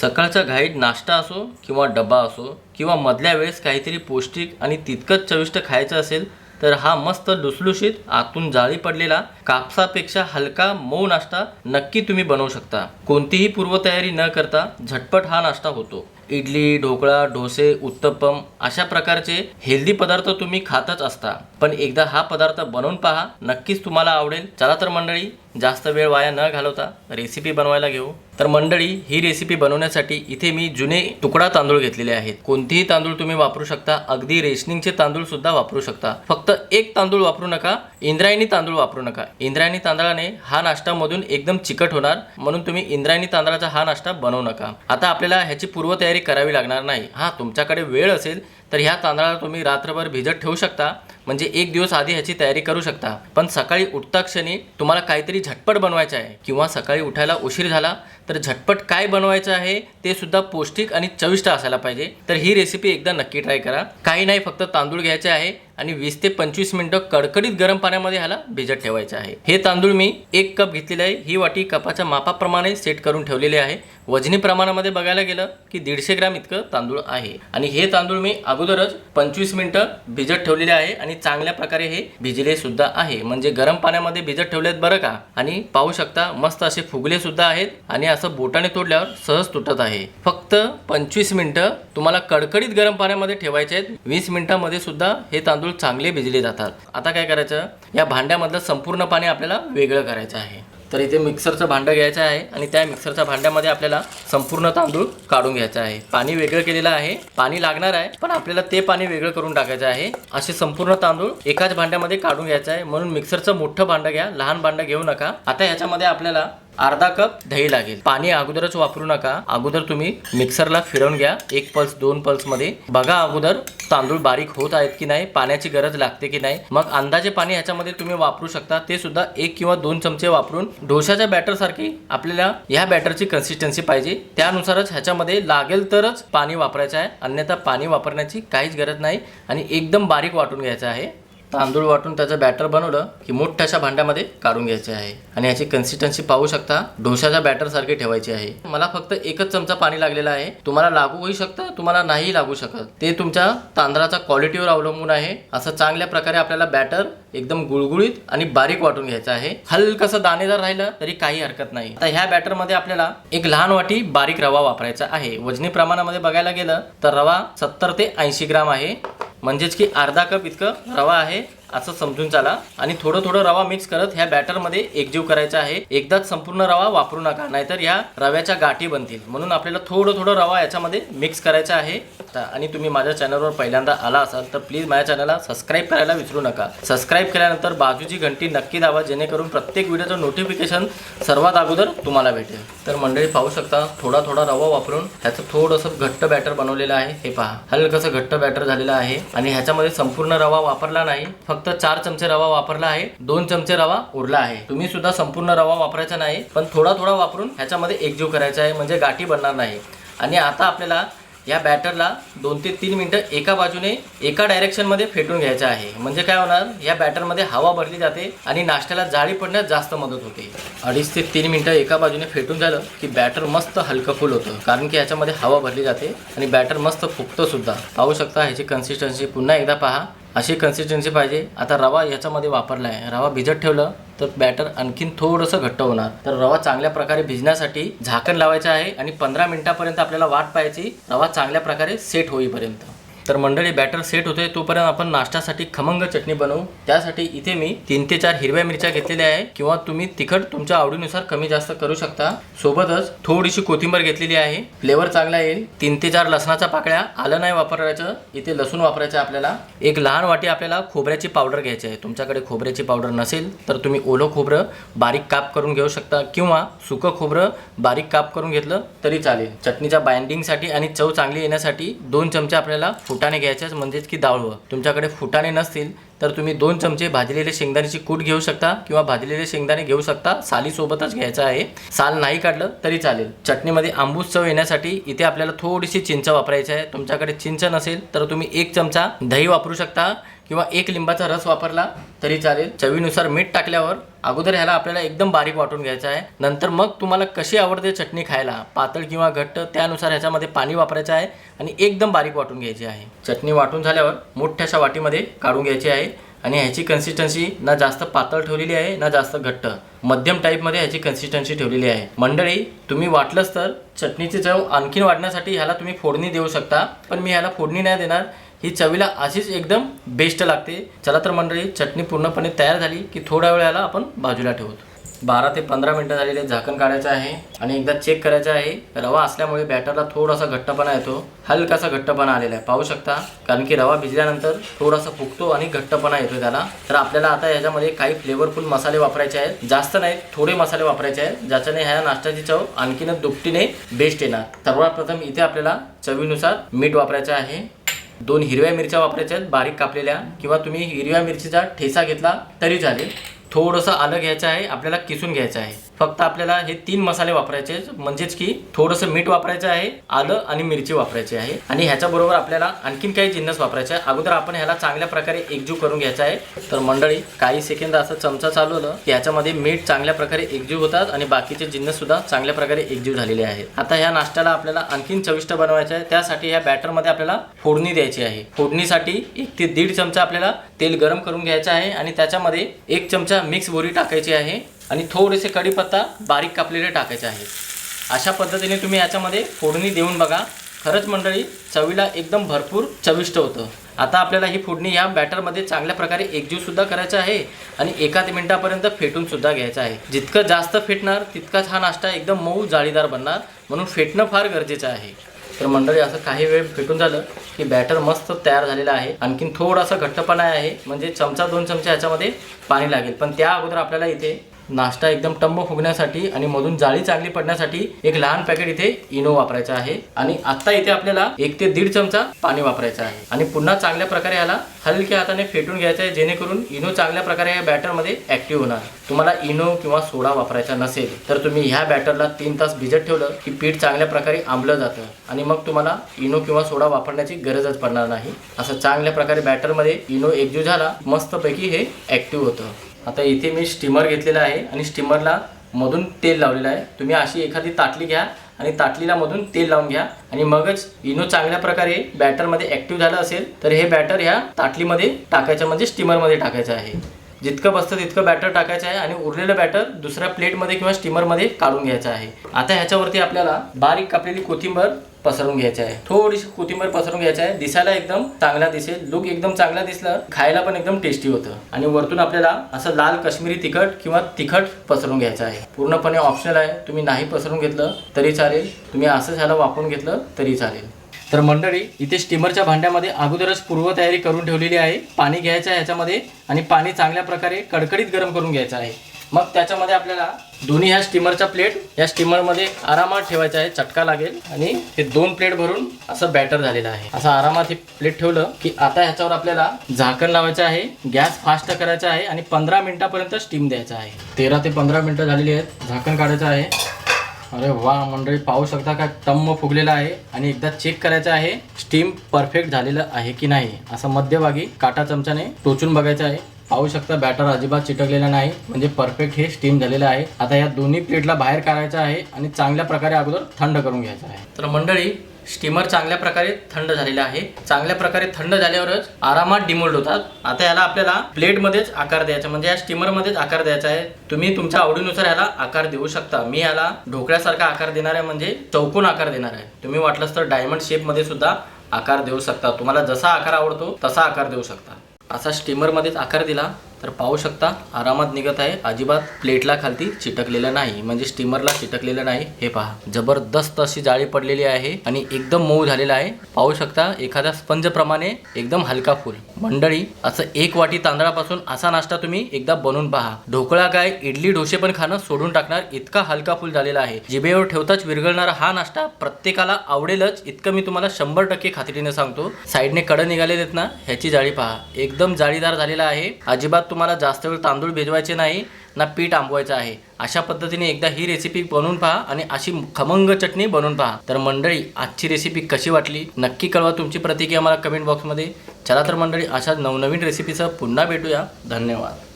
सकाळचा घाईत नाश्ता असो किंवा डबा असो किंवा मधल्या वेळेस काहीतरी पौष्टिक आणि तितकंच चविष्ट खायचं असेल तर हा मस्त लुसलुशीत आतून जाळी पडलेला कापसापेक्षा हलका मऊ नाश्ता नक्की तुम्ही बनवू शकता. कोणतीही पूर्वतयारी न करता झटपट हा नाश्ता होतो. इडली ढोकळा डोसे उत्तप्पम अशा प्रकारचे हेल्दी पदार्थ तुम्ही खातच असता. पण एकदा हा पदार्थ बनवून पहा. नक्कीच तुम्हाला आवडेल. चला तर मंडळी जास्त वेळ वाया न घालवता रेसिपी बनवायला घेऊ. तर मंडळी ही रेसिपी बनवण्यासाठी इथे मी जुने तुकडा तांदूळ घेतलेले आहेत. कोणतेही तांदूळ तुम्ही वापरू शकता. अगदी रेशनिंगचे तांदूळ सुद्धा वापरू शकता. फक्त एक तांदूळ वापरू नका. इंद्रायणी तांदूळ वापरू नका. इंद्रायणी तांदळाने हा नाश्ता मधून एकदम चिकट होणार. म्हणून तुम्ही इंद्रायणी तांदळाचा हा नाश्ता बनवू नका. आता आपल्याला ह्याची पूर्वतयारी करावी लागणार नाही. हा तुमच्याकडे वेळ असेल तर ह्या तांदळाला तुम्ही रात्रभर भिजत ठेवू शकता. म्हणजे एक दिवस आधी ह्याची तयारी करू शकता. पण सकाळी उठता क्षणी तुम्हाला काहीतरी झटपट बनवायचं आहे. किंवा सकाळी उठायला उशीर झाला तर झटपट काय बनवायचं आहे ते सुद्धा पौष्टिक आणि चविष्ट असायला पाहिजे. तर ही रेसिपी एकदा नक्की ट्राय करा. काही नाही फक्त तांदूळ घ्यायचे आहे आणि वीस ते पंचवीस मिनिटं कडकडीत गरम पाण्यामध्ये ह्याला भिजत ठेवायचं आहे. हे तांदूळ मी एक कप घेतलेले आहे. ही वाटी कपाच्या मापाप्रमाणे सेट करून ठेवलेले आहे. वजनी प्रमाणामध्ये बघायला गेलं की दीडशे ग्राम इतकं तांदूळ आहे. आणि हे तांदूळ मी अगोदरच पंचवीस मिनिटं भिजत ठेवलेले आहे आणि चांगल्या प्रकारे हे भिजले सुद्धा आहे. म्हणजे गरम पाण्यामध्ये भिजत ठेवलेत बरं का? आणि पाहू शकता मस्त असे फुगले सुद्धा आहेत आणि असं बोटाने तोडल्यावर सहज तुटत आहे. फक्त पंचवीस मिनिटं तुम्हाला कडकडीत गरम पाण्यामध्ये ठेवायचे आहेत. वीस मिनिटांमध्ये सुद्धा हे तांदूळ चांगले भिजले जातात. आता काय करायचं? या भांड्यामधलं संपूर्ण पाणी आपल्याला वेगळं करायचं आहे. तर इथे मिक्सरचं भांडं घ्यायचं आहे आणि त्या मिक्सरच्या भांड्यामध्ये आपल्याला संपूर्ण तांदूळ काढून घ्यायचा आहे. पाणी वेगळं केलेलं आहे. पाणी लागणार आहे पण आपल्याला ते पाणी वेगळं करून टाकायचं आहे. असे संपूर्ण तांदूळ एकाच भांड्यामध्ये काढून घ्यायचं आहे. म्हणून मिक्सरचं मोठं भांडं घ्या लहान भांडं घेऊ नका. आता ह्याच्यामध्ये आपल्याला अर्धा कप दही लागेल. पाणी अगोदरच वापरू नका. अगोदर तुम्ही मिक्सरला फिरवून घ्या. एक पल्स दोन पल्समध्ये. बघा अगोदर तांदूळ बारीक होत आहेत की नाही पाण्याची गरज लागते की नाही. मग अंदाजे पाणी ह्याच्यामध्ये तुम्ही वापरू शकता. ते सुद्धा एक किंवा दोन चमचे वापरून डोशाच्या बॅटर सारखी आपल्याला ह्या बॅटरची कन्सिस्टन्सी पाहिजे. त्यानुसारच ह्याच्यामध्ये लागेल तरच पाणी वापरायचं आहे. अन्यथा पाणी वापरण्याची काहीच गरज नाही आणि एकदम बारीक वाटून घ्यायचं आहे. तांदूळ वाटून त्याचं बॅटर बनवलं की मोठ्याशा भांड्यामध्ये काढून घ्यायचे आहे. आणि याची कन्सिस्टन्सी पाहू शकता डोशाच्या बॅटर सारखी ठेवायची आहे. मला फक्त एकच चमचा पाणी लागलेला आहे. तुम्हाला लागू होऊ शकतं तुम्हाला नाही लागू शकत. ते तुमच्या तांदळाच्या क्वालिटीवर अवलंबून आहे. असं चांगल्या प्रकारे आपल्याला बॅटर एकदम गुळगुळीत आणि बारीक वाटून घ्यायचं आहे. हलकसं दाणेदार राहिलं तरी काही हरकत नाही. आता ह्या बॅटरमध्ये आपल्याला एक लहान वाटी बारीक रवा वापरायचा आहे. वजनी प्रमाणामध्ये बघायला गेलं तर रवा सत्तर ते ऐंशी ग्राम आहे. म्हणजेच की अर्धा कप इतकं रवा आहे. असं समजून चाला. आणि थोडं थोडं रवा मिक्स करत ह्या बॅटरमध्ये एकजीव करायचा आहे. एकदाच संपूर्ण रवा वापरू नका नाहीतर ह्या रव्याच्या गाठी बनतील. म्हणून आपल्याला थोडं थोडं रवा याच्यामध्ये मिक्स करायचा आहे. आणि तुम्ही माझ्या चॅनलवर पहिल्यांदा आला असाल तर प्लीज माझ्या चॅनलला सबस्क्राईब करायला विसरू नका. सबस्क्राईब केल्यानंतर बाजूची घंटी नक्की दावा जेणेकरून प्रत्येक व्हिडिओचं नोटिफिकेशन सर्वात अगोदर तुम्हाला भेटेल. तर मंडळी पाहू शकता थोडा थोडा रवा वापरून ह्याचं थोडंसं घट्ट बॅटर बनवलेलं आहे. हे पहा. हलकसं घट्ट बॅटर झालेलं आहे. आणि ह्याच्यामध्ये संपूर्ण रवा वापरला नाही फक्त फक्त चार चमचे रवा वापरला आहे. दोन चमचे रवा उरला आहे. तुम्ही सुद्धा संपूर्ण रवा वापरायचा नाही पण थोडा थोडा वापरून ह्याच्यामध्ये एकजीव करायचा आहे म्हणजे गाठी बनणार नाही. आणि आता आपल्याला या बॅटरला दोन ते तीन मिनटं एका बाजूने एका डायरेक्शनमध्ये फेटून घ्यायचं आहे. म्हणजे काय होणार या बॅटरमध्ये हवा भरली जाते आणि नाश्त्याला जाळी पडण्यास जास्त मदत होते. अडीच ते तीन मिनटं एका बाजूने फेटून झालं की बॅटर मस्त हलकं फुल होतं कारण की ह्याच्यामध्ये हवा भरली जाते आणि बॅटर मस्त फुगतं सुद्धा. पाहू शकता ह्याची कन्सिस्टन्सी पुन्हा एकदा पहा. अशी कन्सिस्टन्सी पाहिजे. आता रवा याच्यामध्ये वापरला आहे रवा भिजत ठेवलं तर बॅटर आणखीन थोडंसं घट्ट होणार. तर रवा चांगल्या प्रकारे भिजण्यासाठी झाकण लावायचं आहे आणि पंधरा मिनिटापर्यंत आपल्याला वाट पाहायची. रवा चांगल्या प्रकारे सेट होईपर्यंत. तर मंडळी बॅटर सेट होते तोपर्यंत आपण नाश्त्यासाठी खमंग चटणी बनवू. त्यासाठी इथे मी तीन ते चार हिरव्या मिरच्या घेतलेल्या आहे. किंवा तुम्ही तिखट तुमच्या आवडीनुसार कमी जास्त करू शकता. सोबतच थोडीशी कोथिंबीर घेतलेली आहे. फ्लेवर चांगला येईल. तीन ते चार लसणाच्या पाकळ्या. आलं नाही वापरायचं. इथे लसूण वापरायचं आहे आपल्याला. एक लहान वाटी आपल्याला खोबऱ्याची पावडर घ्यायची आहे. तुमच्याकडे खोबऱ्याची पावडर नसेल तर तुम्ही ओलं खोबरं बारीक काप करून घेऊ शकता. किंवा सुकं खोबरं बारीक काप करून घेतलं तरी चालेल. चटणीच्या बाइंडिंगसाठी आणि चव चांगली येण्यासाठी दोन चमचे आपल्याला फुटाणे घ्यायच्याच म्हणजेच की डाळवं तुमच्याकडे फुटाणे नसतील तर तुम्ही दोन चमचे भाजलेले शेंगदाण्याची कूट घेऊ शकता किंवा भाजलेले शेंगदाणे घेऊ शकता. सालीसोबतच घ्यायचं आहे. साल नाही काढलं तरी चालेल. चटणीमध्ये आंबूस चव येण्यासाठी इथे आपल्याला थोडीशी चिंच वापरायची आहे. तुमच्याकडे चिंच नसेल तर तुम्ही एक चमचा दही वापरू शकता. किंवा एक लिंबाचा रस वापरला तरी चालेल. चवीनुसार मीठ टाकल्यावर अगोदर ह्याला आपल्याला एकदम बारीक वाटून घ्यायचं आहे. नंतर मग तुम्हाला कशी आवडते चटणी खायला पातळ किंवा घट्ट त्यानुसार ह्याच्यामध्ये पाणी वापरायचं आहे आणि एकदम बारीक वाटून घ्यायची आहे. चटणी वाटून झाल्यावर मोठ्याशा वाटीमध्ये काढून घ्यायची आहे आणि ह्याची कन्सिस्टन्सी ना जास्त पातळ ठेवलेली आहे ना जास्त घट्ट. मध्यम टाईपमध्ये ह्याची कन्सिस्टन्सी ठेवलेली आहे. मंडळी तुम्ही वाटलंच तर चटणीची चव आणखीन वाढण्यासाठी ह्याला तुम्ही फोडणी देऊ शकता पण मी ह्याला फोडणी नाही देणार. ही चवीला अशीच एकदम बेस्ट लागते. चला तर मंडळी चटणी पूर्णपणे तयार झाली की थोड्या वेळाला आपण बाजूला ठेवतो बारा ते पंधरा मिनटं झालेले झाकण काढायचं आहे आणि एकदा चेक करायचं आहे. रवा असल्यामुळे बॅटरला थोडासा घट्टपणा येतो. हलकासा घट्टपणा आलेला आहे. पाहू शकता कारण की रवा भिजल्यानंतर थोडासा फुगतो आणि घट्टपणा येतो त्याला. तर आपल्याला आता याच्यामध्ये काही फ्लेवरफुल मसाले वापरायचे आहेत. जास्त नाही थोडे मसाले वापरायचे आहेत ज्याच्याने ह्या नाश्त्याची चव आणखीनच दुपटीने बेस्ट येणार. सर्वात प्रथम इथे आपल्याला चवीनुसार मीठ वापरायचं आहे. दोन हिरव्या मिरच्या वापरायच्या आहेत बारीक कापलेल्या. किंवा तुम्ही हिरव्या मिरचीचा ठेसा घेतला तरी चालेल. थोडंसं आलं घ्यायचं आहे आपल्याला किसून घ्यायचं आहे. फक्त आपल्याला हे तीन मसाले वापरायचे म्हणजेच की थोडंसं मीठ वापरायचं आहे आलं आणि मिरची वापरायची आहे. आणि ह्याच्याबरोबर आपल्याला आणखीन काही जिन्नस वापरायचे आहे. अगोदर आपण ह्याला चांगल्या प्रकारे एकजीव करून घ्यायचा आहे. तर मंडळी काही सेकंद असं चमचा चालवलं की ह्याच्यामध्ये मीठ चांगल्या प्रकारे एकजीव होतात आणि बाकीचे जिन्नस सुद्धा चांगल्या प्रकारे एकजीव झालेले आहेत. आता ह्या नाश्त्याला आपल्याला आणखीन चविष्ट बनवायचं आहे. त्यासाठी ह्या बॅटरमध्ये आपल्याला फोडणी द्यायची आहे. फोडणीसाठी एक ते दीड चमचा आपल्याला तेल गरम करून घ्यायचं आहे आणि त्याच्यामध्ये एक चमचा मिक्स बोरी टाकायची आहे. आणि थोडेसे कढीपत्ता बारीक कापलेले टाकायचे आहेत. अशा पद्धतीने तुम्ही याच्यामध्ये फोडणी देऊन बघा. खरंच मंडळी चवीला एकदम भरपूर चविष्ट होतं. आता आपल्याला ही फोडणी या बॅटरमध्ये चांगल्या प्रकारे एकजीवसुद्धा करायचं आहे आणि एकाच मिनटापर्यंत फेटूनसुद्धा घ्यायचं आहे. जितकं जास्त फेटणार तितकाच हा नाश्ता एकदम मऊ जाळीदार बनणार म्हणून फेटणं फार गरजेचं आहे. तर मंडळी असं काही वेळ फेटून झालं की बॅटर मस्त तयार झालेलं आहे. आणखीन थोडासा घट्टपणा आहे म्हणजे चमचा दोन चमचे ह्याच्यामध्ये पाणी लागेल. पण त्या अगोदर आपल्याला इथे नाश्ता एकदम टंब फुगण्यासाठी आणि मधून जाळी चांगली पडण्यासाठी एक लहान पॅकेट इथे इनो वापरायचं आहे. आणि आता इथे आपल्याला एक ते दीड चमचा पाणी वापरायचं आहे. आणि पुन्हा चांगल्या प्रकारे याला हलक्या हाताने फेटून घ्यायचं आहे जेणेकरून इनो चांगल्या प्रकारे या बॅटरमध्ये ऍक्टिव्ह होणार. तुम्हाला इनो किंवा सोडा वापरायचा नसेल तर तुम्ही ह्या बॅटरला तीन तास भिजत ठेवलं की पीठ चांगल्या प्रकारे आंबलं जातं. आणि मग तुम्हाला इनो किंवा सोडा वापरण्याची गरजच पडणार नाही. असं चांगल्या प्रकारे बॅटरमध्ये इनो एकजीव झाला मस्तपैकी हे ऍक्टिव्ह होतं. आता इथे मी स्टीमर घेतलेला आहे आणि स्टीमरला मधून तेल लावलेलं आहे. तुम्ही अशी एखादी ताटली घ्या आणि ताटलीला मधून तेल लावून घ्या. आणि मगच इनो चांगल्या प्रकारे बॅटरमध्ये ॲक्टिव्ह झालं असेल तर हे बॅटर ह्या ताटलीमध्ये टाकायचं म्हणजे स्टीमरमध्ये टाकायचं आहे. जितकं बसतं तितकं बॅटर टाकायचं आहे आणि उरलेलं बॅटर दुसऱ्या प्लेटमध्ये किंवा स्टीमरमध्ये काढून घ्यायचं आहे. आता ह्याच्यावरती आपल्याला बारीक कापलेली कोथिंबर पसरून घ्यायची आहे. थोडीशी कोथिंबीर पसरून घ्यायची आहे. दिसायला एकदम चांगला दिसेल. लुक एकदम चांगला दिसलं खायला पण एकदम टेस्टी होतं. आणि वरतून आपल्याला असं लाल काश्मीरी तिखट किंवा तिखट पसरून घ्यायचं आहे. पूर्णपणे ऑप्शनल आहे. तुम्ही नाही पसरून घेतलं तरी चालेल. तुम्ही असंच ह्याला वापरून घेतलं तरी चालेल. तर मंडळी इथे स्टीमरच्या भांड्यामध्ये अगोदरच पूर्वतयारी करून ठेवलेली आहे. पाणी घ्यायचं आहे ह्याच्यामध्ये आणि पाणी चांगल्या प्रकारे कडकडीत गरम करून घ्यायचं आहे. मग त्याच्यामध्ये आपल्याला दोन्ही ह्या स्टीमरच्या प्लेट या स्टीमरमध्ये आरामात ठेवायचं आहे चटका लागेल. आणि हे दोन प्लेट भरून असं बॅटर झालेलं आहे. असं आरामात हे प्लेट ठेवलं की आता ह्याच्यावर आपल्याला झाकण लावायचं आहे गॅस फास्ट करायचा आहे आणि पंधरा मिनिटापर्यंत स्टीम द्यायचा आहे. तेरा ते पंधरा मिनिटं झालेली आहेत झाकण काढायचं आहे. अरे वा मंडळी पाहू शकता का टम्म फुगलेला आहे आणि एकदा चेक करायचं आहे स्टीम परफेक्ट झालेलं आहे की नाही? असं मध्यभागी काटा चमच्याने टोचून बघायचं आहे. पाहू शकता बॅटर अजिबात चिटकलेला नाही म्हणजे परफेक्ट हे स्टीम झालेलं आहे. आता या दोन्ही प्लेटला बाहेर काढायचं आहे आणि चांगल्या प्रकारे अगोदर थंड करून घ्यायचं आहे. तर मंडळी स्टीमर चांगल्या प्रकारे थंड झालेलं आहे. चांगल्या प्रकारे थंड झाल्यावरच आरामात डिमोल्ड होतात. आता याला आपल्याला प्लेटमध्येच आकार द्यायचा म्हणजे या स्टीमरमध्येच आकार द्यायचा आहे. तुम्ही तुमच्या आवडीनुसार याला आकार देऊ शकता. मी याला ढोकळ्यासारखा आकार देणार आहे. म्हणजे चौकोन आकार देणार आहे. तुम्ही वाटलंच तर डायमंड शेपमध्ये सुद्धा आकार देऊ शकता. तुम्हाला जसा आकार आवडतो तसा आकार देऊ शकता. असा स्टीमरमध्येच आकार दिला. तर पाहू शकता आरामात निघत आहे. अजिबात प्लेटला खालती चिटकलेलं नाही. म्हणजे स्टीमरला चिटकलेलं नाही. हे पहा जबरदस्त अशी जाळी पडलेली आहे आणि एकदम मऊ झालेला आहे. पाहू शकता एखाद्या स्पंज प्रमाणे एकदम हलका फुल. मंडळी असं एक वाटी तांदळापासून असा नाश्ता तुम्ही एकदा बनवून पहा. ढोकळा काय इडली डोसे पण खाणं सोडून टाकणार इतका हलका फुल झालेला आहे. जिभेवर ठेवताच विरघळणारा हा नाश्ता प्रत्येकाला आवडेलच. इतकं मी तुम्हाला शंभर टक्के खात्रीने सांगतो. साईडने कडं निघालेले आहेत ना ह्याची जाळी पहा. एकदम जाळीदार झालेला आहे. अजिबात तुम्हाला जास्त वेळ तांदूळ भिजवायचे नाही ना पीठ आंबवायचं आहे. अशा पद्धतीने एकदा ही रेसिपी बनवून पहा आणि अशी खमंग चटणी बनवून पहा. तर मंडळी आजची रेसिपी कशी वाटली? नक्की कळवा तुमची प्रतिक्रिया मला कमेंट बॉक्समध्ये चला तर मंडळी अशा नवनवीन रेसिपीसह पुन्हा भेटूया. धन्यवाद.